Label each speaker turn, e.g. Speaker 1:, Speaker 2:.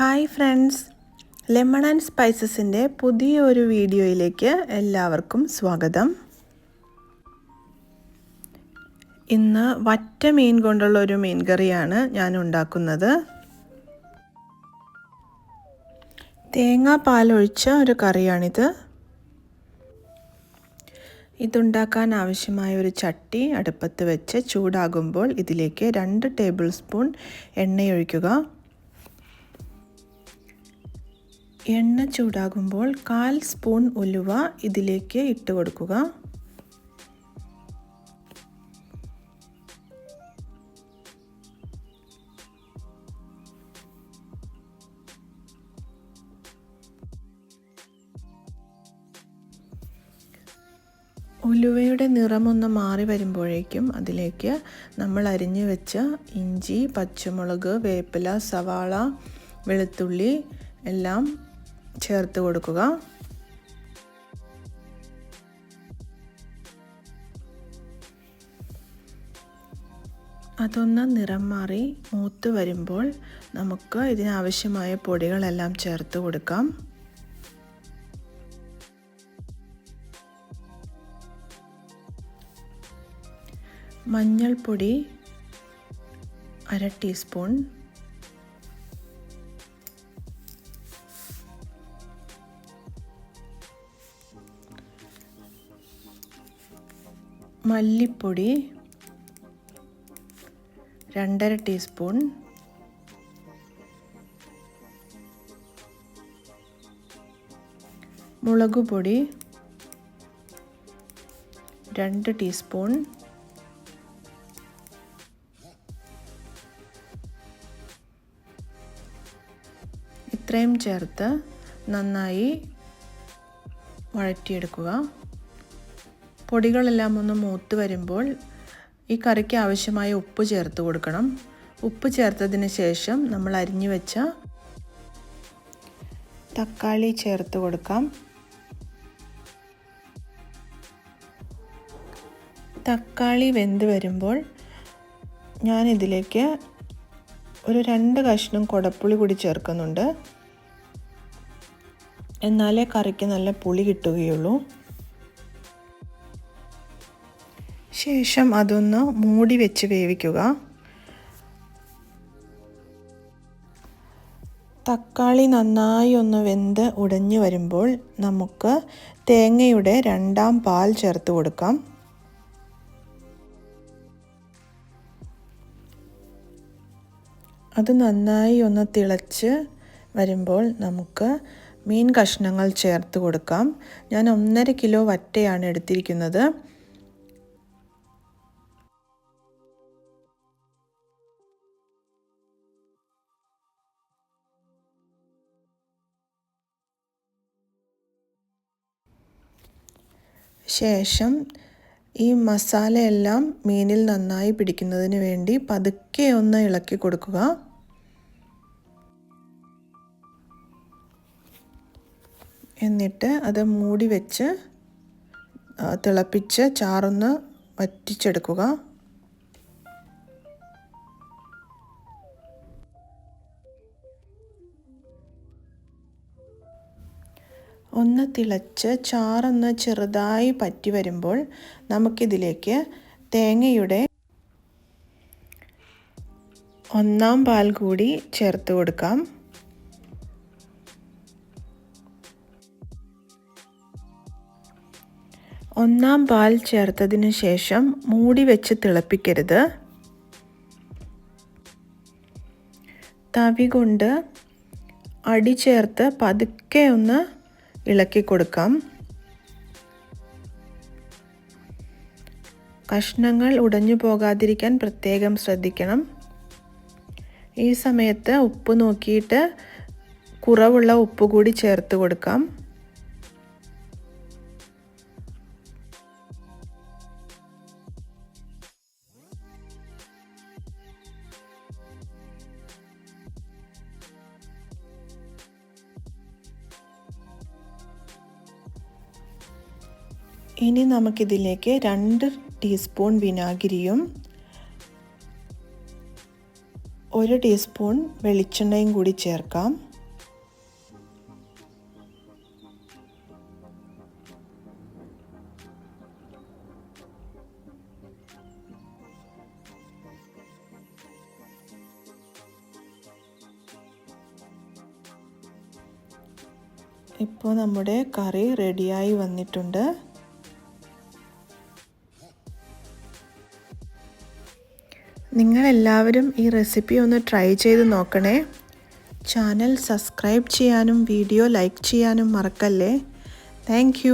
Speaker 1: hi friends lemon and സ്പൈസസിൻ്റെ പുതിയ ഒരു വീഡിയോയിലേക്ക് എല്ലാവർക്കും സ്വാഗതം ഇന്ന് വറ്റ മീൻ കൊണ്ടുള്ള ഒരു മീൻ കറിയാണ് ഞാൻ ഉണ്ടാക്കുന്നത് തേങ്ങാ പാലൊഴിച്ച ഒരു കറിയാണിത് ഇതുണ്ടാക്കാൻ ആവശ്യമായ ഒരു ചട്ടി അടുപ്പത്ത് വെച്ച് ചൂടാകുമ്പോൾ ഇതിലേക്ക് രണ്ട് ടേബിൾ സ്പൂൺ എണ്ണയൊഴിക്കുക എണ്ണ ചൂടാകുമ്പോൾ കാൽ സ്പൂൺ ഉലുവ ഇതിലേക്ക് ഇട്ട് കൊടുക്കുക ഉലുവയുടെ നിറമൊന്ന് മാറി വരുമ്പോഴേക്കും അതിലേക്ക് നമ്മൾ അരിഞ്ഞു വെച്ച ഇഞ്ചി പച്ചമുളക് വേപ്പില സവാള വെളുത്തുള്ളി എല്ലാം ചേർത്ത് കൊടുക്കുക അതൊന്ന് നിറം മാറി മൂത്ത് വരുമ്പോൾ നമുക്ക് ഇതിനാവശ്യമായ പൊടികളെല്ലാം ചേർത്ത് കൊടുക്കാം മഞ്ഞൾപ്പൊടി അര ടീസ്പൂൺ മല്ലിപ്പൊടി രണ്ടര ടീസ്പൂൺ മുളക് പൊടി രണ്ട് ടീസ്പൂൺ ഇത്രയും ചേർത്ത് നന്നായി വഴറ്റിയെടുക്കുക പൊടികളെല്ലാം ഒന്ന് മൂത്ത് വരുമ്പോൾ ഈ കറിക്ക് ആവശ്യമായ ഉപ്പ് ചേർത്ത് കൊടുക്കണം ഉപ്പ് ചേർത്തതിന് ശേഷം നമ്മൾ അരിഞ്ഞു വെച്ച തക്കാളി ചേർത്ത് കൊടുക്കാം തക്കാളി വെന്ത് വരുമ്പോൾ ഞാനിതിലേക്ക് ഒരു രണ്ട് കഷ്ണം കുടപ്പുളി കൂടി ചേർക്കുന്നുണ്ട് എന്നാലേ കറിക്ക് നല്ല പുളി കിട്ടുകയുള്ളൂ ശേഷം അതൊന്ന് മൂടി വെച്ച് വേവിക്കുക തക്കാളി നന്നായി ഒന്ന് വെന്ത് ഉടഞ്ഞു വരുമ്പോൾ നമുക്ക് തേങ്ങയുടെ രണ്ടാം പാൽ ചേർത്ത് കൊടുക്കാം അത് നന്നായി ഒന്ന് തിളച്ച് വരുമ്പോൾ നമുക്ക് മീൻ കഷ്ണങ്ങൾ ചേർത്ത് കൊടുക്കാം ഞാൻ ഒന്നര കിലോ വറ്റയാണ് എടുത്തിരിക്കുന്നത് ശേഷം ഈ മസാലയെല്ലാം മീനിൽ നന്നായി പിടിക്കുന്നതിന് വേണ്ടി പതുക്കെ ഒന്ന് ഇളക്കി കൊടുക്കുക എന്നിട്ട് അത് മൂടി വെച്ച് തിളപ്പിച്ച് ചാറൊന്ന് വറ്റിച്ചെടുക്കുക ഒന്ന് തിളച്ച് ചാറൊന്ന് ചെറുതായി പറ്റി വരുമ്പോൾ നമുക്കിതിലേക്ക് തേങ്ങയുടെ ഒന്നാം പാൽ കൂടി ചേർത്ത് കൊടുക്കാം ഒന്നാം പാൽ ചേർത്തതിന് ശേഷം മൂടി വെച്ച് തിളപ്പിക്കരുത് തവി കൊണ്ട് അടി ചേർത്ത് പതുക്കെ ഒന്ന് ഇളക്കി കൊടുക്കാം കഷ്ണങ്ങൾ ഉടഞ്ഞു പോകാതിരിക്കാൻ പ്രത്യേകം ശ്രദ്ധിക്കണം ഈ സമയത്ത് ഉപ്പ് നോക്കിയിട്ട് കുറവുള്ള ഉപ്പ് കൂടി ചേർത്ത് കൊടുക്കാം ഇനി നമുക്കിതിലേക്ക് രണ്ട് ടീസ്പൂൺ വിനാഗിരിയും ഒരു ടീസ്പൂൺ വെളിച്ചെണ്ണയും കൂടി ചേർക്കാം ഇപ്പോൾ നമ്മുടെ കറി റെഡിയായി വന്നിട്ടുണ്ട് നിങ്ങളെല്ലാവരും ഈ റെസിപ്പി ഒന്ന് ട്രൈ ചെയ്ത് നോക്കണേ ചാനൽ സബ്സ്ക്രൈബ് ചെയ്യാനും വീഡിയോ ലൈക്ക് ചെയ്യാനും മറക്കല്ലേ താങ്ക്